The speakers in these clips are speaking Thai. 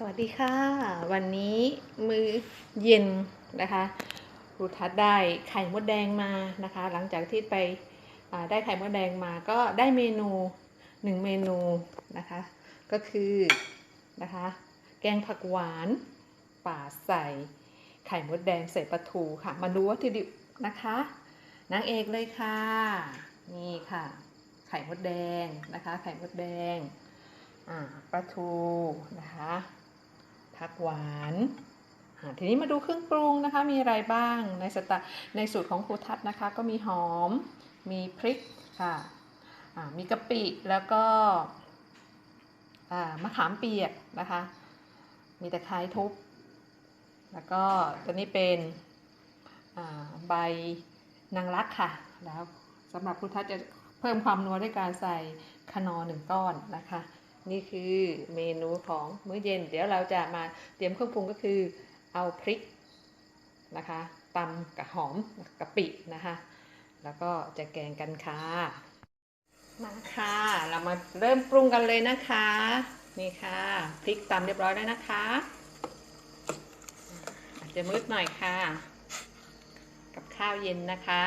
สวัสดีค่ะ วันนี้มื้อเย็นนะคะรูทัศน์ได้ไข่มดแดงมานะคะ หลังจากที่ไปได้ไข่มดแดงมาก็ได้เมนูหนึ่งเมนูนะคะ ก็คือนะคะ แกงผักหวานป่าใส่ไข่มดแดงใส่ปลาทูค่ะ มาดูวัตถุดิบนะคะนางเอกเลยค่ะ นี่ค่ะ ไข่มดแดงนะคะ ไข่มดแดงปลาทูนะคะ ผักหวานทีนี้มาดูเครื่องปรุงนะคะ มีอะไรบ้างในสไตล์ในสูตรของครูทัศนะคะ ก็มีหอม มีพริกค่ะมีกะปิแล้วก็มะขามเปียกนะคะ มีตะไคร้ทุบ แล้วก็ตัวนี้เป็นใบนางรักค่ะ แล้วสำหรับครูทัศจะเพิ่มความนัวด้วยการใส่คนอหนึ่งก้อนนะคะ นี่คือเมนูของมื้อเย็น เดี๋ยวเราจะมาเตรียมเครื่องปรุงก็คือเอาพริกนะคะตำกับหอมกะปินะคะ แล้วก็จะแกงกันค่ะมาค่ะ เรามาเริ่มปรุงกันเลยนะคะ นี่ค่ะพริกตำเรียบร้อยแล้วนะคะ อาจจะมืดหน่อยค่ะ กับข้าวเย็นนะคะ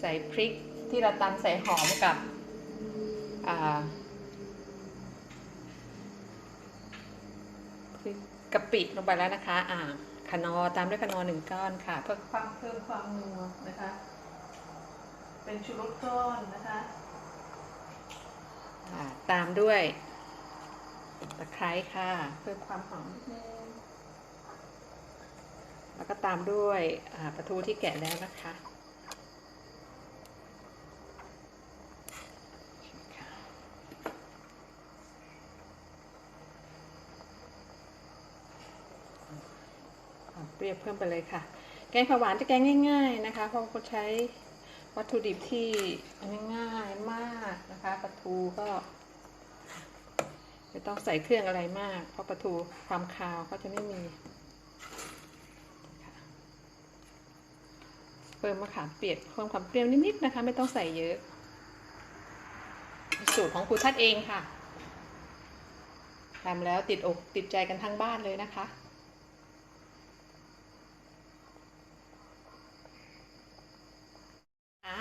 ใส่พริกที่เราตำใส่หอมกับอ่า พริกกะปิลงไปแล้วนะคะ อ่าคนอตามด้วยคนอหนึ่งก้อนค่ะ เพื่อความเพิ่มความนัวนะคะ เป็นชูรสก้อนนะคะอ่าตามด้วยตะไคร้ค่ะ เพิ่มความหอมนิดนึงแล้วก็ตามด้วยอ่าปลาทูที่แกะแล้วนะคะค่ะ เปรี้ยวเพิ่มไปเลยค่ะ แกงผักหวานจะแกงง่าย ๆนะคะ เพราะเขาใช้วัตถุดิบที่ง่ายมากนะคะปลาทูก็ไม่ต้องใส่เครื่องอะไรมาก เพราะปลาทูความคาวก็จะไม่มีเพิ่มมะขามเปียกเพิ่มความเปรี้ยวนิดๆนะคะ ไม่ต้องใส่เยอะ สูตรของครูทัดเองค่ะทำแล้วติดอกติดใจกันทั้งบ้านเลยนะคะ อ่า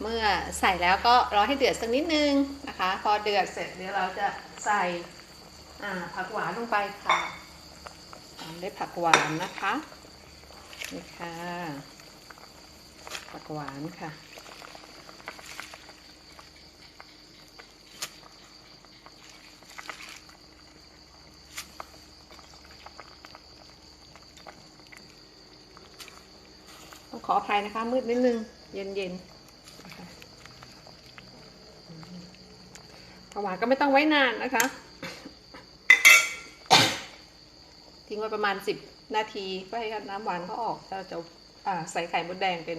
เมื่อใส่แล้วก็รอให้เดือดสักนิดนึงนะคะ พอเดือดเสร็จเดี๋ยวเราจะใส่ผักหวานลงไปค่ะตามด้วยผักหวานนะคะนี่ค่ะผักหวานค่ะต้องขออภัยนะคะมืดนิดนึง เย็นเย็นๆนะคะ ผักหวานก็ไม่ต้องไว้นานนะคะ ทิ้งไว้ประมาณ10นาทีเพื่อให้น้ำหวานเขาออกเราจะาใส่ไข่มดแดงเป็น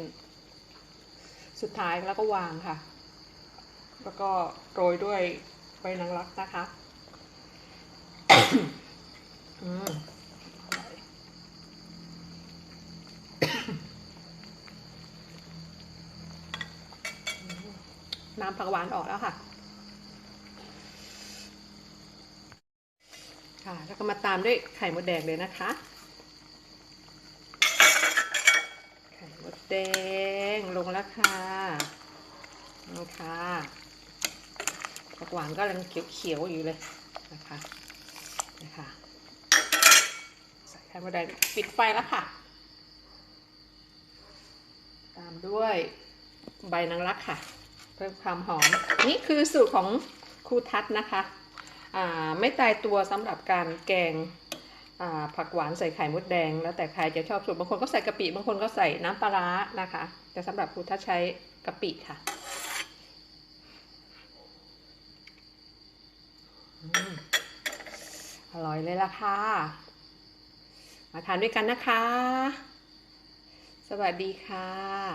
สุดท้ายแล้วก็วางค่ะ แล้วก็โรยด้วยใบนางรักนะคะอืมน้ำผักหวานออกแล้วค่ะ ค่ะ แล้วก็มาตามด้วยไข่มดแดงเลยนะคะ ไข่มดแดงลงแล้วค่ะนี่ค่ะผักหวานก็ยังเขียวๆอยู่เลยนะคะนะคะใส่ไข่มดแดงปิดไฟแล้วค่ะ ตามด้วยใบนางรักค่ะ เพิ่มความหอม นี่คือสูตรของครูทัศนะคะ ไม่ตายตัวสำหรับการแกงผักหวานใส่ไข่มดแดง แล้วแต่ใครจะชอบสูตรบางคนก็ใส่กะปิบางคนก็ใส่น้ำปลาร้านะคะ แต่สำหรับครูทัศน์ใช้กะปิค่ะอร่อยเลยล่ะค่ะ มาทานด้วยกันนะคะ สวัสดีค่ะ